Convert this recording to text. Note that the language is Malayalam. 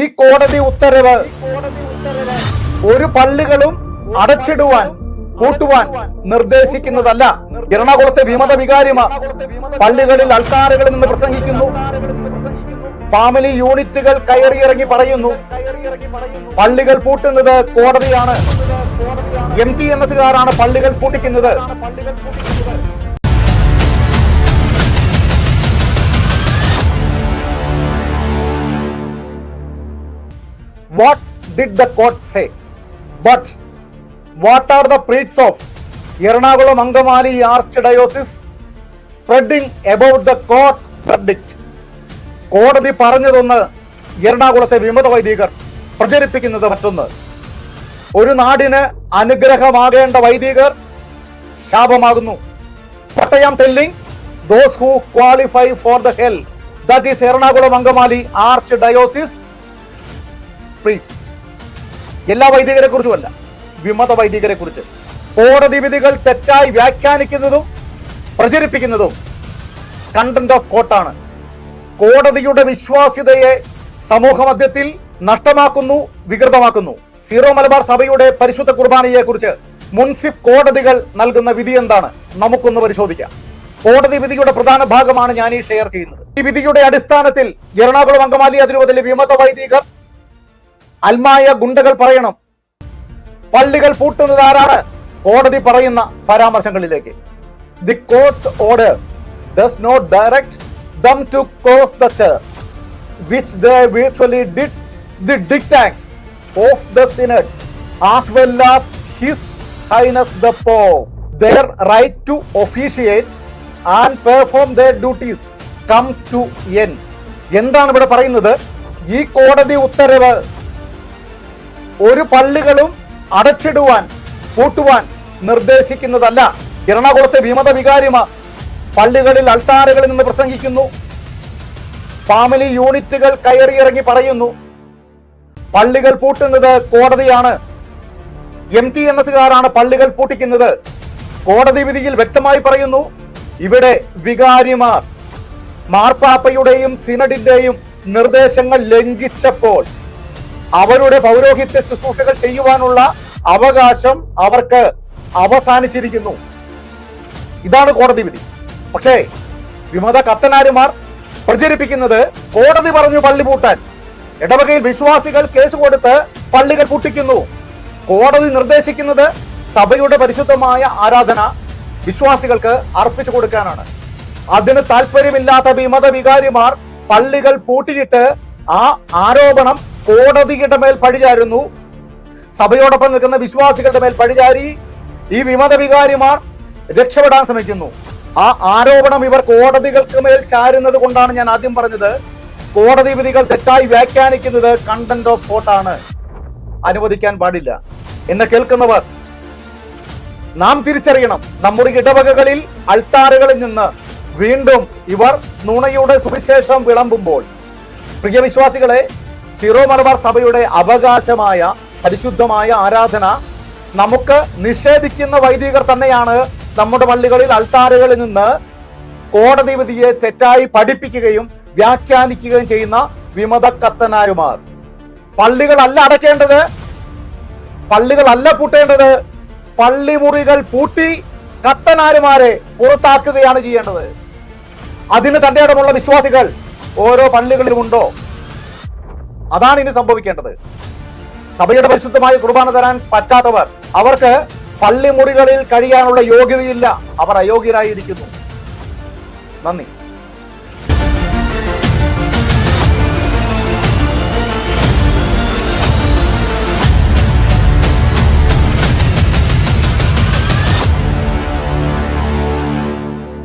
ഈ കോടതി ഉത്തരവ് ഒരു പള്ളികളും അടച്ചിടുവാൻ കൂട്ടുവാൻ നിർദ്ദേശിക്കുന്നതല്ല. എറണാകുളത്തെ വിമത വികാരിമാർ പള്ളികളിൽ അൾത്താറുകളിൽ നിന്ന് പ്രസംഗിക്കുന്നു. ഫാമിലി യൂണിറ്റുകൾ കയറിയിറങ്ങി പറയുന്നു. പള്ളികൾ പൂട്ടുന്നത് കോടതിയാണ്. എം ടി എൻ എസുകാരാണ് പള്ളികൾ പൂട്ടിക്കുന്നത്. What did the court say but what are the priests of Ernakulam Angamaly archdiocese spreading about the court verdict? കോടതി പറഞ്ഞതൊന്ന് എറണാകുളത്തെ വിമത വൈദികർ പ്രചരിപ്പിക്കുന്നത് മറ്റൊന്ന്. ഒരു നാടിന് അനുഗ്രഹമാകേണ്ട വൈദികർ ശാപമാകുന്നു. പട്ടയം telling those who qualify for the hell that is Ernakulam Angamaly archdiocese priest എല്ലാ വൈദികരെ കുറിച്ചുമല്ല വിമത വൈദികരെ കുറിച്ച് കോടതി വിധികൾ തെറ്റായി വ്യാഖ്യാനിക്കുന്നതും പ്രചരിപ്പിക്കുന്നതും കണ്ടന്റ് ഓഫ് കോട്ടാണ് കോടതിയുടെ വിശ്വാസ്യതയെ സമൂഹ മധ്യത്തിൽ നഷ്ടമാക്കുന്നു വികൃതമാക്കുന്നു. സീറോ മലബാർ സഭയുടെ പരിശുദ്ധ കുർബാനയെ കുറിച്ച് മുൻസിഫ് കോടതികൾ നൽകുന്ന വിധി എന്താണ്? നമുക്കൊന്ന് പരിശോധിക്കാം. കോടതി വിധിയുടെ പ്രധാന ഭാഗമാണ് ഞാൻ ഈ ഷെയർ ചെയ്യുന്നത്. ഈ വിധിയുടെ അടിസ്ഥാനത്തിൽ എറണാകുളം അങ്കമാലി അതിരൂപതയിലെ വിമത വൈദികർ അൽമായ ഗുണ്ടകൾ പറയണം പള്ളികൾ പൂട്ടുന്നത് ആരാണ് കോടതി പറയുന്ന പരാമർശങ്ങളിലേക്ക് the court's order does not direct them to close the church, which they virtually did the dictates of the synod as well as his highness the pope their right to officiate and perform their duties come to end എന്താണ് ഇവിടെ പറയുന്നത് ഈ കോടതി ഉത്തരവ് ഒരു പള്ളികളും അടച്ചിടുവാൻ പൂട്ടുവാൻ നിർദ്ദേശിക്കുന്നതല്ല. എറണാകുളത്തെ വിമത വികാരിമാർ പള്ളികളിൽ അൾത്താറുകളിൽ നിന്ന് പ്രസംഗിക്കുന്നു. ഫാമിലി യൂണിറ്റുകൾ കയറിയിറങ്ങി പറയുന്നു. പള്ളികൾ പൂട്ടുന്നത് കോടതിയാണ്. എം ടി എൻ എസുകാരാണ് പള്ളികൾ പൂട്ടിക്കുന്നത്. കോടതി വിധിയിൽ വ്യക്തമായി പറയുന്നു ഇവിടെ വികാരിമാർ മാർപ്പാപ്പയുടെയും സിനഡിന്റെയും നിർദ്ദേശങ്ങൾ ലംഘിച്ചപ്പോൾ അവരുടെ പൗരോഹിത്യ ശുശ്രൂഷകൾ ചെയ്യുവാനുള്ള അവകാശം അവർക്ക് അവസാനിച്ചിരിക്കുന്നു. ഇതാണ് കോടതി വിധി. പക്ഷേ വിമത കത്തനാരുമാർ പ്രചരിപ്പിക്കുന്നത് കോടതി പറഞ്ഞു പള്ളി പൂട്ടാൻ. ഇടവകയിൽ വിശ്വാസികൾ കേസ് കൊടുത്ത് പള്ളികൾ പൂട്ടിക്കുന്നു. കോടതി നിർദ്ദേശിക്കുന്നത് സഭയുടെ പരിശുദ്ധമായ ആരാധന വിശ്വാസികൾക്ക് അർപ്പിച്ചു കൊടുക്കാനാണ്. അതിന് താല്പര്യമില്ലാത്ത വിമത വികാരിമാർ പള്ളികൾ പൂട്ടിയിട്ട് ആ ആരോപണം കോടതിയുടെ മേൽ പഴിചാരുന്നു സഭയോടൊപ്പം നിൽക്കുന്ന വിശ്വാസികളുടെ മേൽ പഴിചാരി ഈ വിമത വികാരിമാർ രക്ഷപ്പെടാൻ ശ്രമിക്കുന്നു. ആ ആരോപണം ഇവർ കോടതികൾക്ക് മേൽ ചാരുന്നത് കൊണ്ടാണ് ഞാൻ ആദ്യം പറഞ്ഞത്. കോടതി വിധികൾ തെറ്റായി വ്യാഖ്യാനിക്കുന്നത് കണ്ടന്റ് ഓഫ് കോർട്ടാണ് അനുവദിക്കാൻ പാടില്ല. എന്നെ കേൾക്കുന്നവർ നാം തിരിച്ചറിയണം. നമ്മുടെ ഇടവകകളിൽ അൾത്താറുകളിൽ നിന്ന് വീണ്ടും ഇവർ നുണയുടെ സുവിശേഷം വിളമ്പുമ്പോൾ. പ്രിയ വിശ്വാസികളെ സീറോ മലബാർ സഭയുടെ അവകാശമായ പരിശുദ്ധമായ ആരാധന നമുക്ക് നിഷേധിക്കുന്ന വൈദികർ തന്നെയാണ് നമ്മുടെ പള്ളികളിൽ അൾത്താരകളിൽ നിന്ന് കോടതി വിധിയെ തെറ്റായി പഠിപ്പിക്കുകയും വ്യാഖ്യാനിക്കുകയും ചെയ്യുന്ന വിമത കത്തനാരുമാർ പള്ളികളല്ല അടയ്ക്കേണ്ടത്. പള്ളികളല്ല പൂട്ടേണ്ടത്. പള്ളിമുറികൾ പൂട്ടി കത്തനാരുമാരെ പുറത്താക്കുകയാണ് ചെയ്യേണ്ടത്. അതിന് തന്റെ ഇടമുള്ള വിശ്വാസികൾ ഓരോ പള്ളികളിലുമുണ്ടോ അതാണ് ഇനി സംഭവിക്കേണ്ടത്. സഭയുടെ പരിശുദ്ധമായ കുർബാന തരാൻ പറ്റാത്തവർ അവർക്ക് പള്ളിമുറികളിൽ കഴിയാനുള്ള യോഗ്യതയില്ല. അവർ അയോഗ്യരായിരിക്കുന്നു. നന്ദി.